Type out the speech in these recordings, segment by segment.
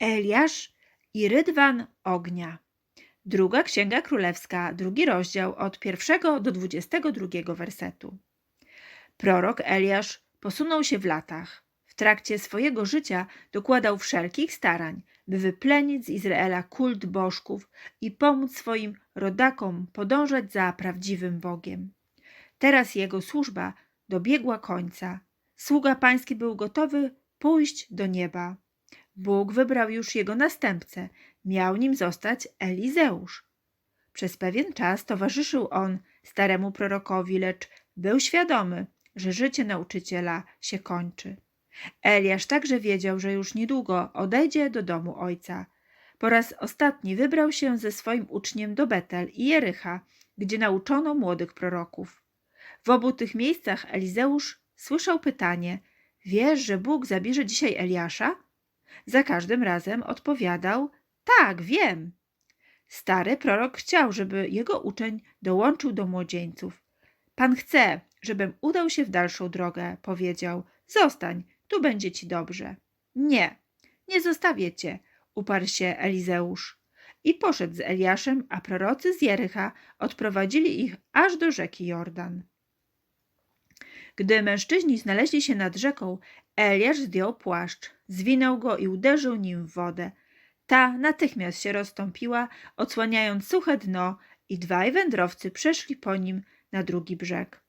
Eliasz i rydwan ognia. Druga Księga Królewska, drugi rozdział od pierwszego do dwudziestego drugiego wersetu. Prorok Eliasz posunął się w latach. W trakcie swojego życia dokładał wszelkich starań, by wyplenić z Izraela kult bożków i pomóc swoim rodakom podążać za prawdziwym Bogiem. Teraz jego służba dobiegła końca. Sługa pański był gotowy pójść do nieba. Bóg wybrał już jego następcę, miał nim zostać Elizeusz. Przez pewien czas towarzyszył on staremu prorokowi, lecz był świadomy, że życie nauczyciela się kończy. Eliasz także wiedział, że już niedługo odejdzie do domu ojca. Po raz ostatni wybrał się ze swoim uczniem do Betel i Jericha, gdzie nauczono młodych proroków. W obu tych miejscach Elizeusz słyszał pytanie: Wiesz, że Bóg zabierze dzisiaj Eliasza? Za każdym razem odpowiadał: Tak, wiem. Stary prorok chciał, żeby jego uczeń dołączył do młodzieńców. Pan chce, żebym udał się w dalszą drogę, powiedział. Zostań, tu będzie ci dobrze. Nie, nie zostawię cię, uparł się Elizeusz. I poszedł z Eliaszem, a prorocy z Jericha odprowadzili ich aż do rzeki Jordan. Gdy mężczyźni znaleźli się nad rzeką, Eliasz zdjął płaszcz, zwinął go i uderzył nim w wodę. Ta natychmiast się rozstąpiła, odsłaniając suche dno i dwaj wędrowcy przeszli po nim na drugi brzeg.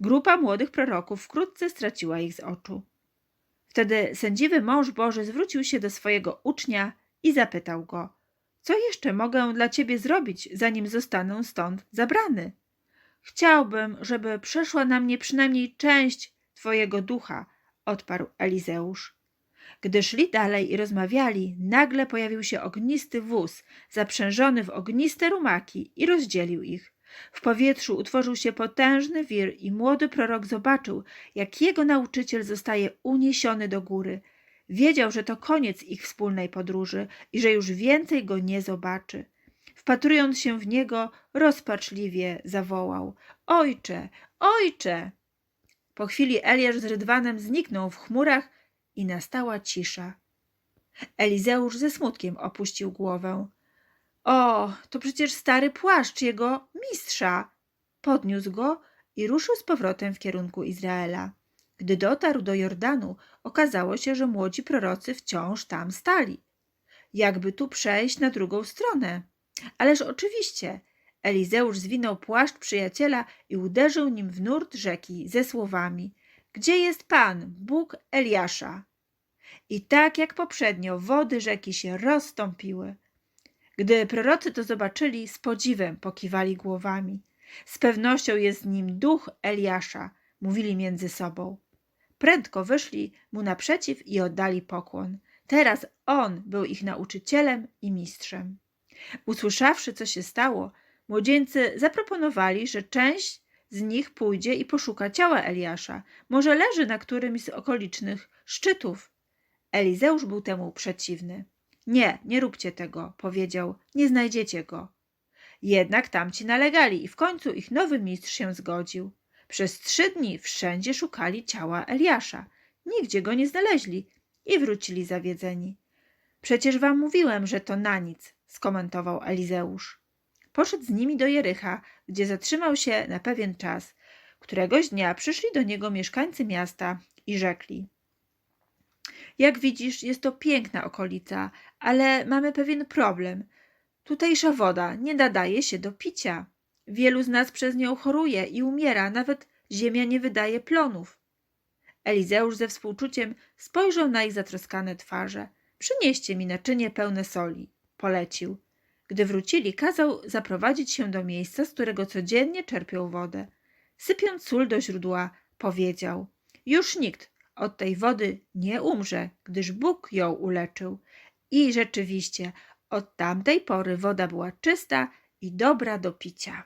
Grupa młodych proroków wkrótce straciła ich z oczu. Wtedy sędziwy mąż Boży zwrócił się do swojego ucznia i zapytał go: Co jeszcze mogę dla ciebie zrobić, zanim zostanę stąd zabrany? Chciałbym, żeby przeszła na mnie przynajmniej część twojego ducha, odparł Elizeusz. Gdy szli dalej i rozmawiali, nagle pojawił się ognisty wóz, zaprzężony w ogniste rumaki i rozdzielił ich. W powietrzu utworzył się potężny wir i młody prorok zobaczył, jak jego nauczyciel zostaje uniesiony do góry. Wiedział, że to koniec ich wspólnej podróży i że już więcej go nie zobaczy. Wpatrując się w niego, rozpaczliwie zawołał: Ojcze, ojcze! Po chwili Eliasz z Rydwanem zniknął w chmurach i nastała cisza. Elizeusz ze smutkiem opuścił głowę. O, to przecież stary płaszcz jego mistrza. Podniósł go i ruszył z powrotem w kierunku Izraela. Gdy dotarł do Jordanu, okazało się, że młodzi prorocy wciąż tam stali. Jakby tu przejść na drugą stronę? Ależ oczywiście. Elizeusz zwinął płaszcz przyjaciela i uderzył nim w nurt rzeki ze słowami: Gdzie jest Pan, Bóg Eliasza? I tak jak poprzednio, wody rzeki się rozstąpiły. Gdy prorocy to zobaczyli, z podziwem pokiwali głowami. Z pewnością jest nim duch Eliasza, mówili między sobą. Prędko wyszli mu naprzeciw i oddali pokłon. Teraz on był ich nauczycielem i mistrzem. Usłyszawszy, co się stało, młodzieńcy zaproponowali, że część z nich pójdzie i poszuka ciała Eliasza. Może leży na którymś z okolicznych szczytów. Elizeusz był temu przeciwny. Nie, nie róbcie tego, powiedział, nie znajdziecie go. Jednak tamci nalegali i w końcu ich nowy mistrz się zgodził. Przez trzy dni wszędzie szukali ciała Eliasza. Nigdzie go nie znaleźli i wrócili zawiedzeni. Przecież wam mówiłem, że to na nic, skomentował Elizeusz. Poszedł z nimi do Jericha, gdzie zatrzymał się na pewien czas. Któregoś dnia przyszli do niego mieszkańcy miasta i rzekli: Jak widzisz, jest to piękna okolica, ale mamy pewien problem. Tutejsza woda nie nadaje się do picia. Wielu z nas przez nią choruje i umiera, nawet ziemia nie wydaje plonów. Elizeusz ze współczuciem spojrzał na ich zatroskane twarze. Przynieście mi naczynie pełne soli, polecił. Gdy wrócili, kazał zaprowadzić się do miejsca, z którego codziennie czerpią wodę. Sypiąc sól do źródła, powiedział: Już nikt od tej wody nie umrze, gdyż Bóg ją uleczył. I rzeczywiście, od tamtej pory woda była czysta i dobra do picia.